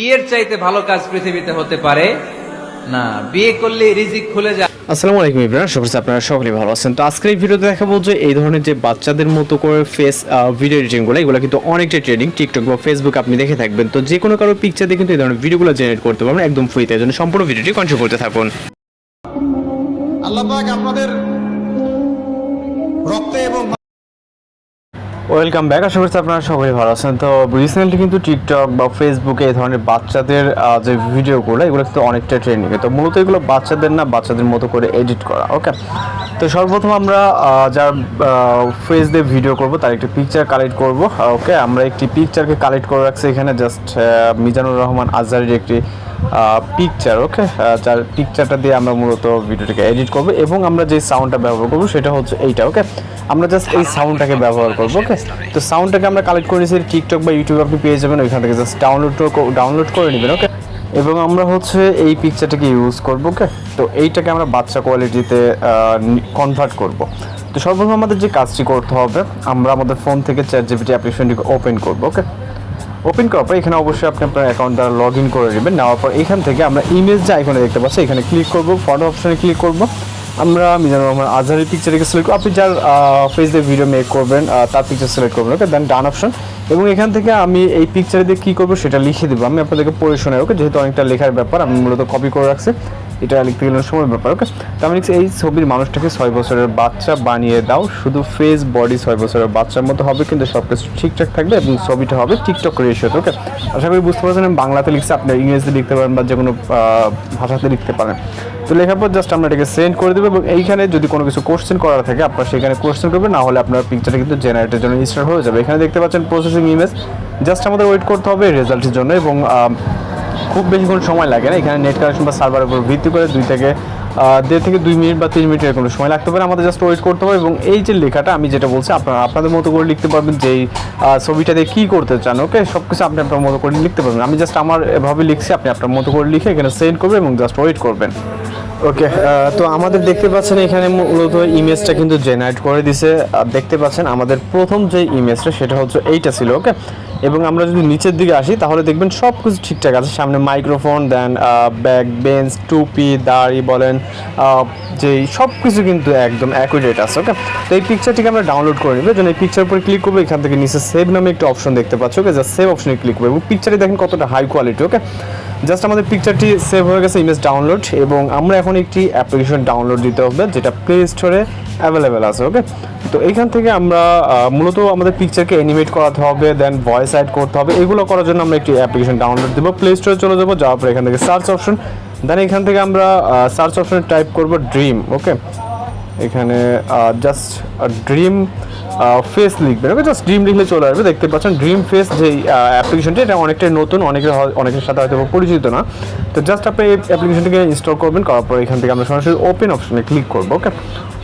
বিয়ের চাইতে ভালো কাজ পৃথিবীতে হতে পারে না। বিয়ে করলে রিজিক খুলে যায়। আসসালামু আলাইকুম ইব্রাহিম আশা আপনারা সকলেই ভালো আছেন। তো আজকের এই ভিডিওতে দেখাবো যে এই ধরনের যে বাচ্চাদের মতো করে ফেস ভিডিও এডিটিংগুলো এগুলো কিন্তু অনেকটা ট্রেডিং টিকটক বা ফেসবুক আপনি দেখে থাকবেন। তো যে কোনো কারও পিকচার দিয়ে কিন্তু এই ধরনের ভিডিওগুলো জেনারেট করতে পারবেন একদম ফ্রিতে এই জন্য সম্পূর্ণ ভিডিওটি কন্টিনিউ করতে থাকুন। আল্লাহ পাক আপনাদের রক্তে এবং ওয়েলকাম ব্যাক আশা করছি আপনারা সবাই ভালো আছেন। তো রিসেন্টলি কিন্তু টিকটক বা ফেসবুকে এই ধরনের বাচ্চাদের যে ভিডিওগুলো এগুলো কিন্তু অনেকটা ট্রেন্ডিং তো মূলত এগুলো বাচ্চাদের না, বাচ্চাদের মতো করে এডিট করা ওকে তো সর্বপ্রথম আমরা যার ফেস দিয়ে ভিডিও করব, তার একটি পিকচার কালেক্ট করব ওকে আমরা একটি পিকচারকে কালেক্ট করে রাখছি এখানে জাস্ট মিজানুর রহমান আজহারের একটি পিকচার ওকে যার পিকচারটা দিয়ে আমরা মূলত ভিডিওটাকে এডিট করব, এবং আমরা যে সাউন্ডটা ব্যবহার করব, সেটা হচ্ছে এইটা ওকে আমরা জাস্ট এই সাউন্ডটাকে ব্যবহার করব ওকে তো সাউন্ডটাকে আমরা কালেক্ট করে নিয়েছি টিকটক বা ইউটিউবে আপনি পেয়ে যাবেন, ওইখান থেকে জাস্ট ডাউনলোড ডাউনলোড করে নেবেন ওকে এবং আমরা হচ্ছে এই পিকচারটাকে ইউজ করব ওকে তো এইটাকে আমরা বাচ্চা কোয়ালিটিতে কনভার্ট করব। তো সর্বপ্রথম আমাদের যে কাজটি করতে হবে, আমরা আমাদের ফোন থেকে চ্যাট জিপিটি অ্যাপ্লিকেশনটিকে ওপেন করব ওকে ওপেন করার পর এখানে অবশ্যই আপনি আপনার অ্যাকাউন্ট দ্বারা লগ ইন করে নেবেন। নেওয়ার পর এখান থেকে আমরা ইমেজ যে আইকনে দেখতে পাচ্ছি, এখানে ক্লিক করব ফটো অপশানে ক্লিক করব। আমরা মিজানুর রহমান আজহারের পিকচারকে সিলেক্ট আপনি যার ফেস দিয়ে ভিডিও মেক করবেন তার পিকচার সিলেক্ট করবেন ওকে দেন ডান অপশন এবং এখান থেকে আমি এই পিকচারে দিয়ে কী করব সেটা লিখে দেবো। আমি আপনাদেরকে পড়ে শোনাই ওকে যেহেতু অনেকটা লেখার ব্যাপার, আমি মূলত কপি করে রাখছি। এটা লিখতে গেলে সময় ব্যাপার ওকে তো আমি এই ছবির মানুষটাকে ছয় বছরের বাচ্চা বানিয়ে দাও। শুধু ফেস বডি ছয় বছরের বাচ্চার মতো হবে, কিন্তু সব কিছু ঠিকঠাক থাকবে এবং ছবিটা হবে টিকটক রেশিওতে ওকে আশা করি বুঝতে পারছেন, আমি বাংলাতে লিখছি, আপনি ইংরেজিতে লিখতে পারেন বা যে কোনো ভাষাতে লিখতে পারেন। তো লেখার পর জাস্ট আমরা এটাকে সেন্ড করে দেবো এবং এইখানে যদি কোনো কিছু কোশ্চেন করার থাকে, আপনার সেখানে কোশ্চেন করবে না হলে আপনার পিকচারটা কিন্তু জেনারেটের জন্য স্টার্ট হয়ে যাবে। এখানে দেখতে পাচ্ছেন প্রসেসিং ইমেজ জাস্ট আমাদের ওয়েট করতে হবে রেজাল্টের জন্য এবং খুব বেশিক্ষণ সময় লাগে না। এখানে নেট কানেকশন বা সার্ভারের উপর ভিত্তি করে দুই থেকে দেড় থেকে দুই মিনিট বা তিন মিনিট এরকম সময় লাগতে পারে। আমাদের জাস্ট ওয়েট করতে হবে এবং এই যে লেখাটা আমি যেটা বলছি আপনারা আপনাদের মতো করে লিখতে পারবেন যে এই, ছবিটা দিয়ে কী করতে চান ওকে সব কিছু আপনি আপনার মতো করে লিখতে পারবেন। আমি জাস্ট আমার এভাবে লিখছি আপনি আপনার মতো করে লিখে এখানে সেন্ড করবেন এবং জাস্ট ওয়েট করবেন। ওকে তো আমাদের দেখতে পাচ্ছেন এখানে মূলত ইমেজটা কিন্তু জেনারেট করে দিছে। আর দেখতে পাচ্ছেন আমাদের প্রথম যে ইমেজটা সেটা হচ্ছে এইটা ছিল ওকে এবং আমরা যদি নিচের দিকে আসি তাহলে দেখবেন সব কিছু ঠিকঠাক আছে। সামনে মাইক্রোফোন দেন ব্যাক বেঞ্চ টুপি দাড়ি বলেন যে সব কিছু কিন্তু একদম অ্যাকুরেট আছে ওকে তো এই পিকচারটিকে আমরা ডাউনলোড করে নেব। যেন এই পিকচার উপরে ক্লিক করব, এখান থেকে নিচে সেভ নামে একটা অপশন দেখতে পাচ্ছ ওকে জাস্ট সেভ অপশনে ক্লিক করব। এবং পিকচারটি দেখেন কতটা হাই কোয়ালিটি ওকে জাস্ট আমাদের পিকচারটি সেভ হয়ে গেছে ইমেজ ডাউনলোড এবং আমরা এখন একটি অ্যাপ্লিকেশন ডাউনলোড দিতে হবে, যেটা প্লে স্টোরে অ্যাভেলেবেল আছে ওকে তো এইখান থেকে আমরা মূলত আমাদের পিকচারকে অ্যানিমেট করাতে হবে দেন ভয়েস অ্যাড করতে হবে। এগুলো করার জন্য আমরা একটি অ্যাপ্লিকেশন ডাউনলোড দেবো প্লে স্টোরে চলে যাব, যাওয়ার পর এখান থেকে সার্চ অপশন দেন এখান থেকে আমরা সার্চ অপশনে টাইপ করব ড্রিম ওকে এখানে জাস্ট ড্রিম ফেস লিখবেন ওকে জাস্ট ড্রিম লিখলে চলে আসবে। দেখতে পাচ্ছেন ড্রিম ফেস যে অ্যাপ্লিকেশনটি এটা অনেকটাই নতুন, অনেকের অনেকের সাথে হয়তো পরিচিত না। তো জাস্ট আপনি এই অ্যাপ্লিকেশনটিকে ইনস্টল করবেন, করার পর এখান থেকে আমরা সরাসরি ওপেন অপশনে ক্লিক করব ওকে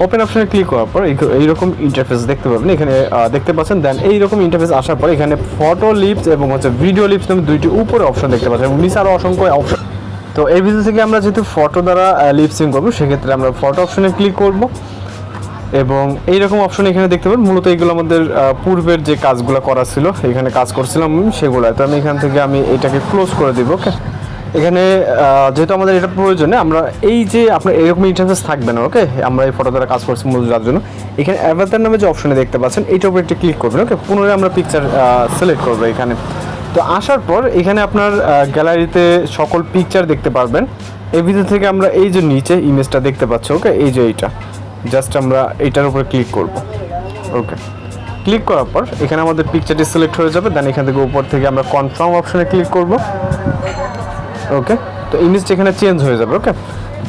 ওপেন অপশনে ক্লিক করার পর এইরকম ইন্টারফেস দেখতে পাবেন। এখানে দেখতে পাচ্ছেন দেন এইরকম ইন্টারফেস আসার পর এখানে ফটো লিপস এবং হচ্ছে ভিডিও লিপস নামে দুইটি উপরে অপশন দেখতে পাচ্ছেন এবং নিচে আরও অসংখ্য অপশন তো এই ভিডিও থেকে আমরা যেহেতু ফটো দ্বারা লিপসিং করব, সেক্ষেত্রে আমরা ফটো অপশনে ক্লিক করব। এবং এইরকম অপশন এখানে দেখতে পাবেন, মূলত এইগুলো আমাদের পূর্বের যে কাজগুলো করা ছিল, এখানে কাজ করছিলাম সেগুলো। তো আমি এখান থেকে আমি এটাকে ক্লোজ করে দিব ওকে এখানে যেহেতু আমাদের এটা প্রয়োজনে, আমরা এই যে আপনার এরকম ইন্টারফেস থাকবে না ওকে আমরা এই ফটো দ্বারা কাজ করছি যার জন্য। এখানে অ্যাভাতার নামে যে অপশনে দেখতে পাচ্ছেন, এইটার উপর একটা ক্লিক করবেন ওকে পুনরায় আমরা পিকচার সিলেক্ট করব এখানে। তো আসার পর এখানে আপনার গ্যালারিতে সকল পিকচার দেখতে পারবেন। এই ভিতর থেকে আমরা এই যে নিচে ইমেজটা দেখতে পাচ্ছি ওকে এই যে এইটা। জাস্ট আমরা এইটার উপরে ক্লিক করব ওকে ক্লিক করার পর এখানে আমাদের পিকচারটি সিলেক্ট হয়ে যাবে দেন এখান থেকে উপর থেকে আমরা কনফার্ম অপশনে ক্লিক করব ওকে তো ইমেজটা এখানে চেঞ্জ হয়ে যাবে ওকে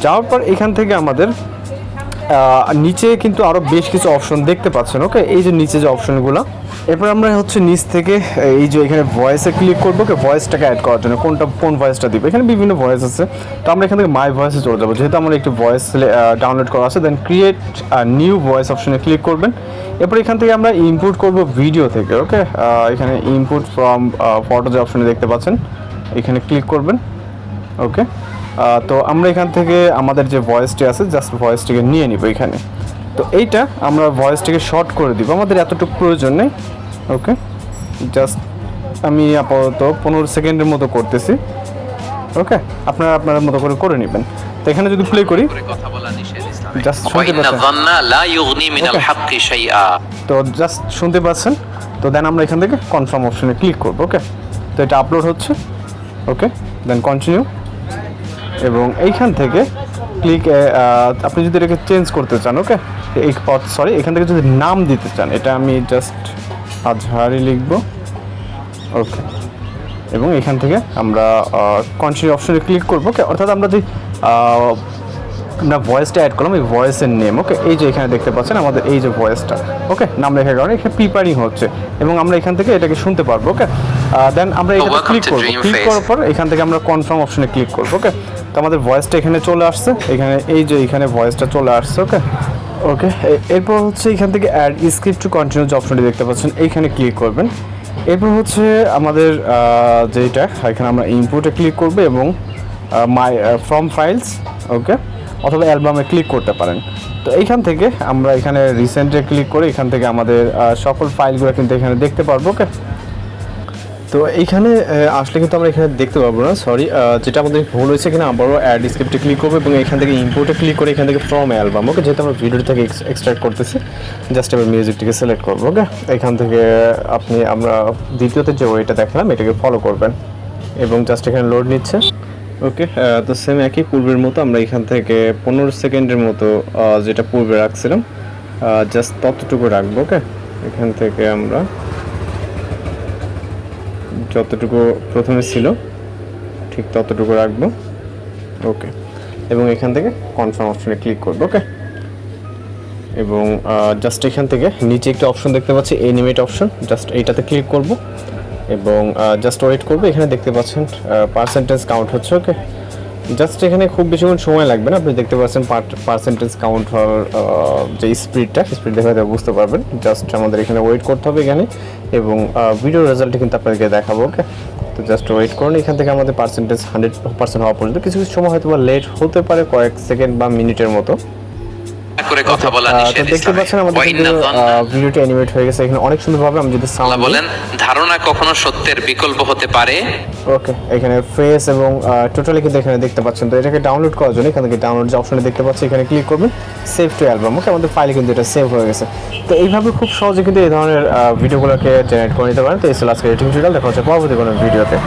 যাওয়ার পর এখান থেকে আমাদের নিচে কিন্তু আরও বেশ কিছু অপশন দেখতে পাচ্ছেন ওকে এই যে নিচে যে অপশনগুলো এরপর আমরা হচ্ছে নিচ থেকে, এই যে এখানে ভয়েসে ক্লিক করব ওকে ভয়েসটাকে অ্যাড করার জন্য, কোনটা, কোন ভয়েসটা দিব? এখানে বিভিন্ন ভয়েস আছে। তো আমরা এখান থেকে মাই ভয়েসে চলে যাব। যেহেতু আমার একটি ভয়েস ডাউনলোড করা আছে দেন ক্রিয়েট নিউ ভয়েস অপশনে ক্লিক করবেন। এরপর এখান থেকে আমরা ইনপুট করব ভিডিও থেকে ওকে এখানে ইনপুট ফ্রম ফটো যে অপশনে দেখতে পাচ্ছেন, এখানে ক্লিক করবেন ওকে তো আমরা এখান থেকে আমাদের যে ভয়েসটি আছে জাস্ট ভয়েসটিকে নিয়ে নিব এখানে। তো এইটা আমরা ভয়েসটিকে শর্ট করে দিব আমাদের এতটুকু প্রয়োজন নেই। ওকে জাস্ট আমি আপাতত পনেরো সেকেন্ডের মতো করতেছি। ওকে আপনারা আপনার মতো করে করে নেবেন। তো এখানে যদি প্লে করি জাস্ট তো জাস্ট শুনতে পাচ্ছেন? তো দেন আমরা এখান থেকে কনফার্ম অপশনে ক্লিক করব ওকে তো এটা আপলোড হচ্ছে। ওকে দেন কন্টিনিউ এবং এইখান থেকে ক্লিক আপনি যদি এটাকে চেঞ্জ করতে চান ওকে এই পথ সরি এখান থেকে যদি নাম দিতে চান এটা আমি জাস্ট আজহারি লিখব ওকে এবং এখান থেকে আমরা কন্টিনিউ অপশনে ক্লিক করব ওকে অর্থাৎ আমরা যে না ভয়েসটা অ্যাড করলাম এই ভয়েসের নেম ওকে এই যে এখানে দেখতে পাচ্ছেন আমাদের এই যে ভয়েসটা ওকে নাম লেখার কারণে এখানে প্রিপারিং হচ্ছে এবং আমরা এখান থেকে এটাকে শুনতে পারব ওকে দেন আমরা এখানে ক্লিক করব ক্লিক করার পর এখান থেকে আমরা কনফার্ম অপশনে ক্লিক করব ওকে তো আমাদের ভয়েসটা এখানে চলে আসছে। এখানে এই যে এখানে ভয়েসটা চলে আসছে ওকে ওকে এরপর হচ্ছে এখান থেকে অ্যাড স্ক্রিপ্ট টু কন্টিনিউ অপশনটি দেখতে পাচ্ছেন। এইখানে ক্লিক করবেন। এরপর হচ্ছে আমাদের যেটা এখানে আমরা ইনপুটে ক্লিক করব এবং মাই ফ্রম ফাইলস ওকে অথবা অ্যালবামে ক্লিক করতে পারেন। তো এইখান থেকে আমরা এখানে রিসেন্টে ক্লিক করে এখান থেকে আমাদের সকল ফাইলগুলো কিন্তু এখানে দেখতে পারব ওকে তো এইখানে আসলে কিন্তু আমরা এখানে দেখতে পারব না সরি যেটা আমাদের ভুল হয়েছে এখানে আবারও অ্যাড স্ক্রিপ্টে ক্লিক করব এবং এখান থেকে ইম্পোর্টে ক্লিক করে এখান থেকে ফ্রম অ্যালবাম ওকে যেহেতু আমরা ভিডিও থেকে এক্সট্রাক্ট করতেছি জাস্ট এবার মিউজিকটিকে সিলেক্ট করব ওকে এখান থেকে আপনি, আমরা দ্বিতীয়তে যে ওয়েটা দেখলাম, এটাকে ফলো করবেন এবং জাস্ট এখানে লোড নিচ্ছে ওকে তো সেম একই পূর্বের মতো আমরা এখান থেকে পনেরো সেকেন্ডের মতো যেটা পূর্বে রাখছিলাম জাস্ট ততটুকু রাখব ওকে এখান থেকে আমরা যতটুকু প্রথমে ছিল, ঠিক ততটুকু রাখব। ওকে এবং এখান থেকে কনফার্ম অপশনে ক্লিক করব ওকে এবং জাস্ট এখান থেকে নিচে একটা অপশন দেখতে পাচ্ছি এনিমেট অপশন জাস্ট এইটাতে ক্লিক করব। এবং জাস্ট ওয়েট করব, এখানে দেখতে পাচ্ছেন পার্সেন্টেজ কাউন্ট হচ্ছে ওকে জাস্ট এখানে খুব বেশিক্ষণ সময় লাগবে না। আপনি দেখতে পাচ্ছেন পার্সেন্টেজ কাউন্ট হওয়ার যে স্পিডটা স্পিড দেখে যাবে বুঝতে পারবেন। জাস্ট আমাদের এখানে ওয়েট করতে হবে এখানে। এবং ভিডিও রেজাল্ট কিন্তু আপনাদেরকে দেখাবো ওকে তো জাস্ট ওয়েট করুন। এখান থেকে আমাদের পার্সেন্টেজ হান্ড্রেড পার্সেন্ট হওয়া পর্যন্ত। কিছু কিছু সময় হয়তো বা লেট হতে পারে, কয়েক সেকেন্ড বা মিনিটের মতো। করে অ্যানিমেট আচ্ছা, হয়ে গেছে অনেক ধারণা ওকে এখানে এবং টোটালি কিন্তু এখানে দেখতে পাচ্ছেন। তো এটাকে ডাউনলোড করার জন্য ডাউনলোড দেখতে পাচ্ছি এখানে ক্লিক করবেন অ্যালবাম ওকে আমাদের ফাইলে কিন্তু এটা সেভ হয়ে গেছে। তো এইভাবে খুব সহজে কিন্তু এই ধরনের ভিডিওগুলোকে জেনারেট করে নিতে পারেন। তো এই দেখা ভিডিওতে